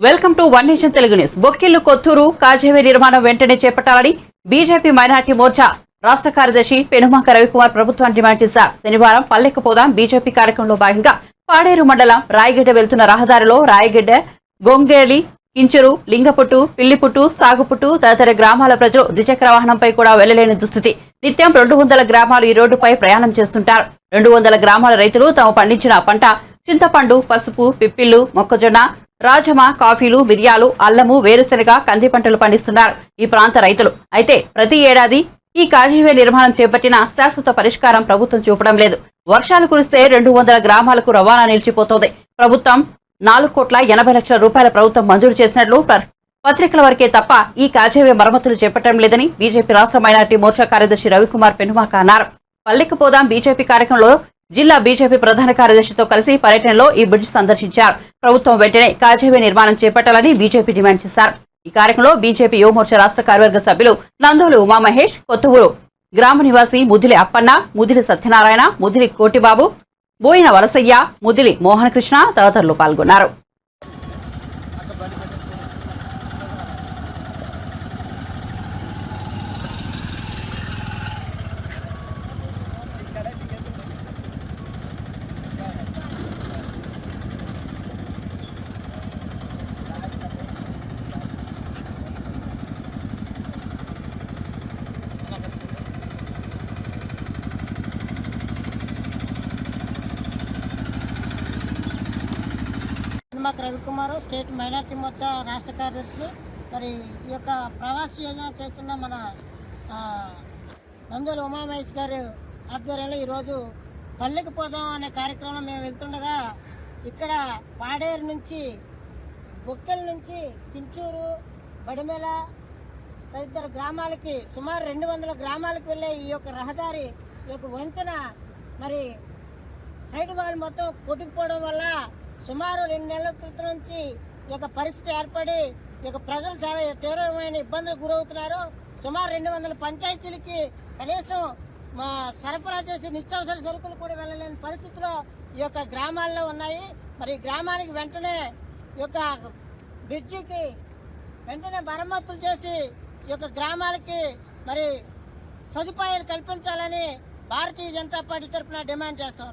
Welcome to one nation Telugu news. బొక్కిళ్ళు Kotturu causeway నిర్మాణం వెంటనే చేపట్టాలని బీజేపీ మైనార్టీ మోర్చా రాష్ట్ర కార్యదర్శి పెనుమాక రవికుమార్ ప్రభుత్వాన్ని డిమాండ్ చేశారు. శనివారం పల్లెకు పోదాం బీజేపీ కార్యక్రమంలో భాగంగా పాడేరు మండలం రాయగడ్డ వెళ్తున్న రహదారిలో రాయగడ్డ గొంగేలి కించరు లింగపుట్టు పిల్లిపుట్టు సాగుపుట్టు తదితర గ్రామాల ప్రజలు ద్విచక్ర వాహనంపై కూడా వెళ్ళలేని దుస్థితి. నిత్యం రెండు వందల గ్రామాలు ఈ రోడ్డుపై ప్రయాణం చేస్తుంటారు. రెండు వందల గ్రామాల రైతులు తాము పండించిన పంట చింతపండు పసుపు పిప్పిళ్ళు మొక్కజొన్న రాజమ కాఫీలు మిరియాలు అల్లము వేరుశనగ కంది పంటలు పండిస్తున్నారు ఈ ప్రాంత రైతులు. అయితే ప్రతి ఏడాది ఈ కాజీవే నిర్మాణం చేపట్టిన శాశ్వత పరిష్కారం ప్రభుత్వం చూపడం లేదు. వర్షాలు కురిస్తే రెండు వందల గ్రామాలకు రవాణా నిలిచిపోతోంది. ప్రభుత్వం నాలుగు కోట్ల ఎనభై లక్షల రూపాయల ప్రభుత్వం మంజూరు చేసినట్లు పత్రికల వరకే తప్ప ఈ కాజేవే మరమ్మతులు చేపట్టడం లేదని బీజేపీ రాష్ట్ర మైనార్టీ మోర్చా కార్యదర్శి రవికుమార్ పెనుమాక అన్నారు. పల్లెకు పోదాం బీజేపీ కార్యక్రమంలో జిల్లా బీజేపీ ప్రధాన కార్యదర్శితో కలిసి పర్యటనలో ఈ బ్రిడ్జ్ సందర్శించారు. ప్రభుత్వం వెంటనే కాజేవే నిర్మాణం చేపట్టాలని బీజేపీ డిమాండ్ చేశారు. ఈ కార్యక్రమంలో బీజేపీ యువమోర్చా రాష్ట్ర కార్యవర్గ సభ్యులు నందోలు ఉమామహేష్ కొత్తూరు గ్రామ నివాసి ముదిలి అప్పన్న ముదిలి సత్యనారాయణ ముదిలి కోటిబాబు బోయిన వలసయ్య ముదిలి మోహనకృష్ణ తదితరులు పాల్గొన్నారు. మాకు రవికుమార్ స్టేట్ మైనార్టీ మోర్చా రాష్ట్ర కార్యదర్శి మరి ఈ యొక్క ప్రవాసీ యోజన చేస్తున్న మన ఆ, ఉమామహేష్ గారు ఆధ్వర్యంలో ఈరోజు పల్లెకి పోదాం అనే కార్యక్రమం మేము వెళ్తుండగా ఇక్కడ పాడేరు నుంచి బొక్కెల నుంచి కించూరు బడిమెల తదితర గ్రామాలకి సుమారు రెండు వందల గ్రామాలకు వెళ్ళే ఈ యొక్క రహదారి ఈ యొక్క వంతెన మరి సైడ్ వాల్ మొత్తం కొట్టుకుపోవడం వల్ల సుమారు రెండు నెలల క్రితం నుంచి ఒక యొక్క పరిస్థితి ఏర్పడి ఇక యొక్క ప్రజలు చాలా తీవ్రమైన ఇబ్బందులకు గురవుతున్నారు. సుమారు రెండు వందల పంచాయతీలకి కనీసం మా సరఫరా చేసే నిత్యావసర సరుకులు కూడా వెళ్ళలేని పరిస్థితిలో ఈ యొక్క గ్రామాల్లో ఉన్నాయి. మరి ఈ గ్రామానికి వెంటనే ఈ యొక్క బ్రిడ్జికి వెంటనే మరమ్మతులు చేసి ఈ యొక్క గ్రామాలకి మరి సదుపాయాలు కల్పించాలని భారతీయ జనతా పార్టీ తరఫున డిమాండ్ చేస్తాం.